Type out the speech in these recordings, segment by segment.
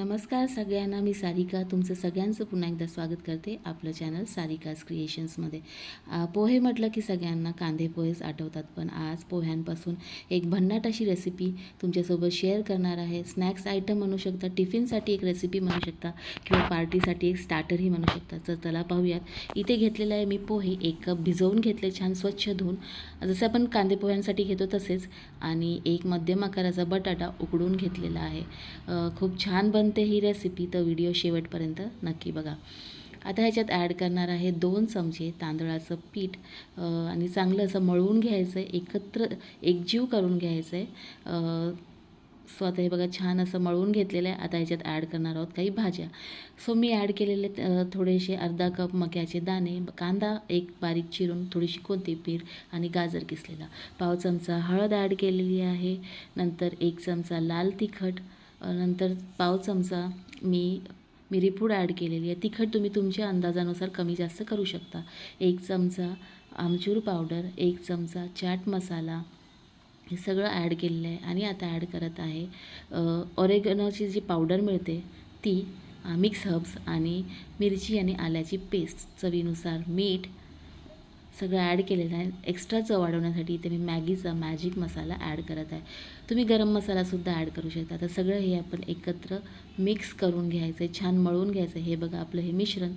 नमस्कार सगळ्यांना मी सारिका. तुमचं सगळ्यांचं पुन्हा एकदा स्वागत करते आपलं चॅनल सारिकाज क्रिएशन्समध्ये पोहे म्हटलं की सगळ्यांना कांदे पोहेच आठवतात पण आज पोह्यांपासून एक भन्नाट अशी रेसिपी तुमच्यासोबत शेअर करणार आहे. स्नॅक्स आयटम म्हणू शकता टिफिनसाठी एक रेसिपी म्हणू शकता किंवा पार्टीसाठी एक स्टार्टरही म्हणू शकता. तर चला पाहूयात. इथे घेतलेलं आहे मी पोहे. एक कप भिजवून घेतले छान स्वच्छ धुवून. जसं आपण कांदे पोह्यांसाठी घेतो तसेच. आणि एक मध्यम आकाराचा बटाटा उकडून घेतलेला आहे. खूप छान बन ही रेसिपी तर व्हिडिओ शेवटपर्यंत नक्की बघा. आता ह्याच्यात ॲड करणार आहे दोन चमचे तांदळाचं पीठ आणि चांगलं असं मळवून घ्यायचं आहे एकत्र एकजीव करून घ्यायचं आहे सो आता हे बघा छान असं मळवून घेतलेलं आहे आता ह्याच्यात ॲड करणार आहोत काही भाज्या. सो मी ॲड केलेले थोडेसे अर्धा कप मक्याचे दाणे कांदा एक बारीक चिरून थोडीशी कोथिंबीर आणि गाजर किसलेला. पाव चमचा हळद ॲड केलेली आहे. नंतर एक चमचा लाल तिखट नंतर पाव चमचा मी मिरीपूड ॲड केलेली आहे. तिखट तुम्ही तुमच्या अंदाजानुसार कमी जास्त करू शकता. एक चमचा आमचूर पावडर एक चमचा चाट मसाला हे सगळं ॲड केलेलं आहे आणि आता ॲड करत आहे. ऑरेगनोची जी पावडर मिळते ती मिक्स हब्स आणि मिरची आणि आल्याची पेस्ट चवीनुसार मीठ सगळं ॲड केलेलं आहे. एक्स्ट्रा चव वाढवण्यासाठी इथे मी मॅगीचा मॅजिक मसाला ॲड करत आहे. तुम्ही गरम मसालासुद्धा ॲड करू शकता. तर सगळं हे आपण एकत्र मिक्स करून घ्यायचं आहे छान मळून घ्यायचं आहे हे बघा आपलं हे मिश्रण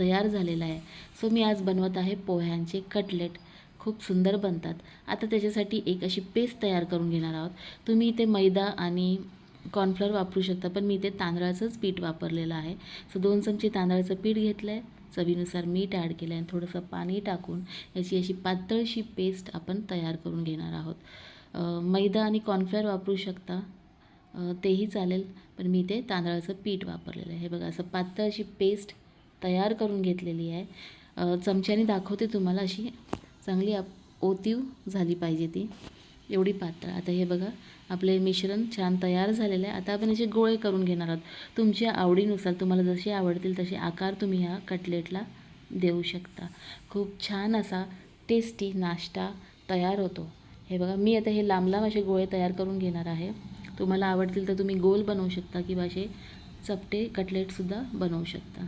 तयार झालेलं आहे. सो मी आज बनवत आहे पोह्यांचे कटलेट खूप सुंदर बनतात. आता त्याच्यासाठी एक अशी पेस्ट तयार करून घेणार आहोत. तुम्ही इथे मैदा आणि कॉर्नफ्लॉवर वापरू शकता पण मी इथे तांदळाचंच पीठ वापरलेलं आहे. सो दोन चमचे तांदळाचं पीठ घेतलं आहे चवीनुसार मीठ ॲड केलं आहे आणि थोडंसं पाणी टाकून याची अशी पातळशी पेस्ट आपण तयार करून घेणार आहोत. मैदा आणि कॉर्नफ्लेअर वापरू शकता. तेही चालेल पण मी ते तांदळाचं पीठ वापरलेलं आहे. हे बघा असं पातळ अशी पेस्ट तयार करून घेतलेली आहे. चमच्याने दाखवते तुम्हाला अशी. चांगली आप ओतीव झाली पाहिजे ती. एवढी पात्र. आता हे बघा आपले मिश्रण छान तयार झालेलं आहे. आता आपण याचे गोळे करून घेणार आहोत. तुमच्या आवडीनुसार तुम्हाला जसे आवडतील तसे आकार तुम्ही ह्या कटलेटला देऊ शकता. खूप छान असा टेस्टी नाश्ता तयार होतो. हे बघा मी आता हे लांब लांब असे गोळे तयार करून घेणार आहे. तुम्हाला आवडतील तर तुम्ही गोल बनवू शकता किंवा असे चपटे कटलेटसुद्धा बनवू शकता.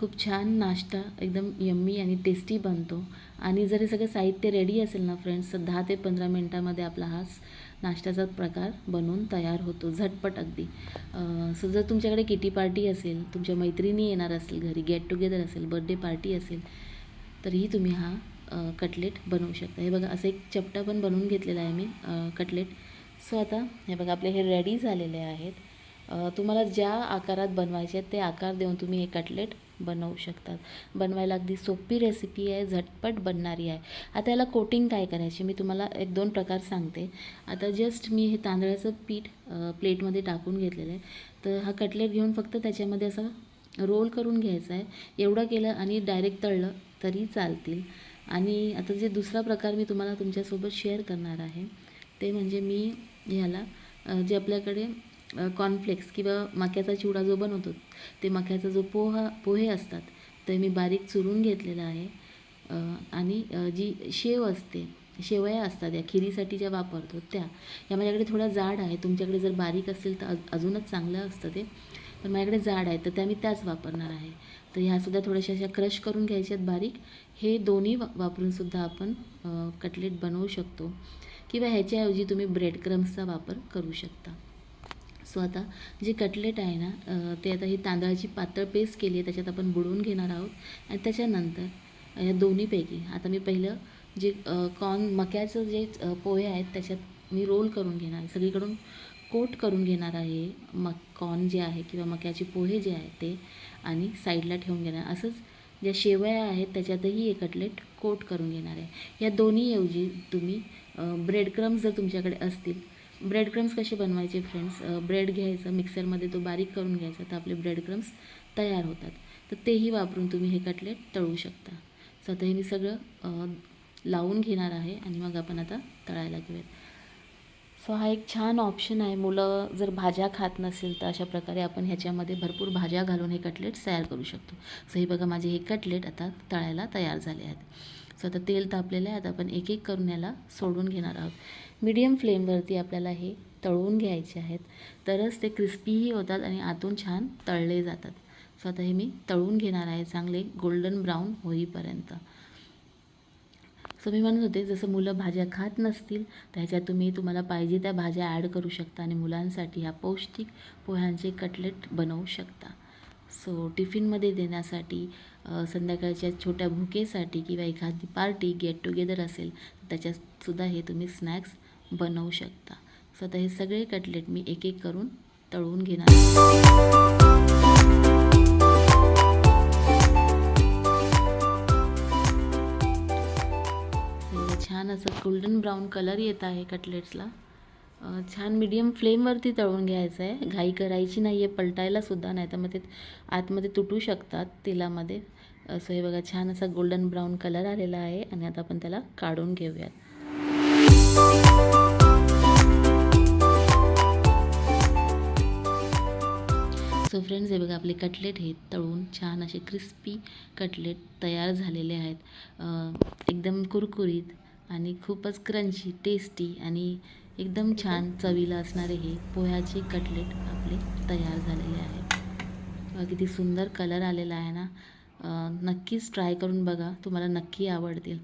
खूप छान नाश्ता एकदम यम्मी आणि टेस्टी बनतो. आणि जर हे सगळं साहित्य रेडी असेल ना फ्रेंड्स तर दहा ते पंधरा मिनटामध्ये आपला हा नाश्त्याचा प्रकार बनवून तयार होतो झटपट अगदी. सो जर तुमच्याकडे किटी पार्टी असेल तुमच्या मैत्रिणी येणार असेल घरी गेट टुगेदर असेल बर्थडे पार्टी असेल तरीही तुम्ही हा कटलेट बनवू शकता. हे बघा असं एक चपटा पण बनवून घेतलेला आहे मी कटलेट सो आता हे बघा आपले हे रेडी झालेले आहेत. तुम्हाला ज्या आकारात बनवायचे आहेत ते आकार देऊन तुम्ही हे कटलेट बनवू शकतात. बनवायला अगदी सोपी रेसिपी आहे झटपट बनणारी आहे. आता याला कोटिंग काय करायची? मी तुम्हाला एक दोन प्रकार सांगते. आता जस्ट मी हे तांदळाचं पीठ प्लेटमध्ये टाकून घेतलेलं आहे. तर हा कटलेट घेऊन फक्त त्याच्यामध्ये असं रोल करून घ्यायचा आहे. एवढं केलं आणि डायरेक्ट तळलं तरी चालतील. आणि आता जे दुसरा प्रकार मी तुम्हाला तुमच्यासोबत शेअर करणार आहे ते म्हणजे मी ह्याला जे आपल्याकडे कॉर्नफ्लेक्स किंवा मक्याचा चिवडा जो बनवतो ते मक्याचा जो पोहा पोहे असतात ते मी बारीक चुरून घेतलेला आहे. आणि जी शेव असते शेवया असतात या खिरीसाठी ज्या वापरतो त्या. या माझ्याकडे थोड्या जाड आहे तुमच्याकडे जर बारीक असेल तर अजूनच चांगलं असतं ते. पण माझ्याकडे जाड आहे तर त्या मी त्याच वापरणार आहे. तर ह्यासुद्धा थोड्याशा अशा क्रश करून घ्यायच्यात बारीक. हे दोन्ही वा वापरूनसुद्धा आपण कटलेट बनवू शकतो. किंवा ह्याच्याऐवजी तुम्ही ब्रेड क्रम्सचा वापर करू शकता. सो आता जे कटलेट आहे ना ते आता ही तांदळाची पातळ पेस्ट केली आहे त्याच्यात आपण बुडवून घेणार आहोत. आणि त्याच्यानंतर या दोन्हीपैकी आता मी पहिलं जे कॉर्न मक्याचं जे पोहे आहेत त्याच्यात मी रोल करून घेणार. आहे सगळीकडून कोट करून घेणार आहे मक कॉर्न जे आहे किंवा मक्याचे पोहे जे आहेत ते आणि साईडला ठेवून घेणार. असंच ज्या शेवया आहेत त्याच्यातही हे कटलेट कोट करून घेणार आहे. या दोन्हीऐवजी तुम्ही ब्रेड क्रम्स जर तुमच्याकडे असतील ब्रेड क्रम्स कसे बनवायचे फ्रेंड्स ब्रेड घ्यायचं मिक्सरमध्ये तो बारीक करून घ्यायचा तर आपले ब्रेड क्रम्स तयार होतात. तर तेही वापरून तुम्ही हे कटलेट तळू शकता. सो आता हे मी सगळं लावून घेणार आहे आणि मग आपण आता तळायला घेऊयात. सो हा एक छान ऑप्शन आहे. मुलं जर भाज्या खात नसेल तर अशा प्रकारे आपण ह्याच्यामध्ये भरपूर भाज्या घालून हे कटलेट तयार करू शकतो. सो हे बघा माझे हे कटलेट आता तळायला तयार झाले आहेत. सो आता तेल तापलेलं आहे आता आपण एक एक करून याला सोडून घेणार आहोत. मीडियम फ्लेमवरती आपल्याला हे तळून घ्यायचे आहेत. तरच ते क्रिस्पीही होतात आणि आतून छान तळले जातात. सो आता हे मी तळून घेणार आहे चांगले गोल्डन ब्राऊन होईपर्यंत. सो मी म्हणत होते जसं मुलं भाज्या खात नसतील तर ह्याच्यात तुम्ही तुम्हाला पाहिजे त्या भाज्या ॲड करू शकता आणि मुलांसाठी ह्या पौष्टिक पोह्यांचे कटलेट बनवू शकता. सो टिफिनमध्ये देण्यासाठी संध्याकाळच्या छोट्या भुकेसाठी किंवा एखादी पार्टी गेट टुगेदर असेल त्याच्यातसुद्धा हे तुम्ही स्नॅक्स बनवू शकता. सो आता हे सगळे कटलेट मी एक एक करून तळून घेणार छान असं गोल्डन ब्राऊन कलर येत आहे कटलेट्सला. छान मीडियम फ्लेमवरती तळून घ्यायचं आहे घाई करायची नाही आहे पलटायलासुद्धा नाही. तर मग ते आतमध्ये तुटू शकतात तेलामध्ये. असं हे बघा छान असा गोल्डन ब्राऊन कलर आलेला आहे आणि आता आपण त्याला काढून घेऊयात. सो फ्रेंड्स हे बघा आपले कटलेट हे तळून छान असे क्रिस्पी कटलेट तयार झालेले आहेत. एकदम कुरकुरीत आणि खूपच क्रंची टेस्टी आणि एकदम छान चवीला असणारे हे पोह्याचे कटलेट आपले तयार झालेले आहेत. किती सुंदर कलर आलेला आहे ना. नक्कीच ट्राय करून बघा. तुम्हाला नक्की आवडतील.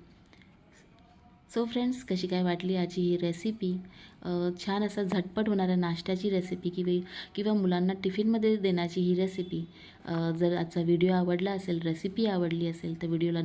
सो फ्रेंड्स कशी काय वाटली आजची ही रेसिपी छान असा झटपट होणाऱ्या नाश्त्याची रेसिपी किंवा किंवा मुलांना टिफिनमध्ये देण्याची ही रेसिपी जर आजचा व्हिडिओ आवडला असेल रेसिपी आवडली असेल तर व्हिडिओला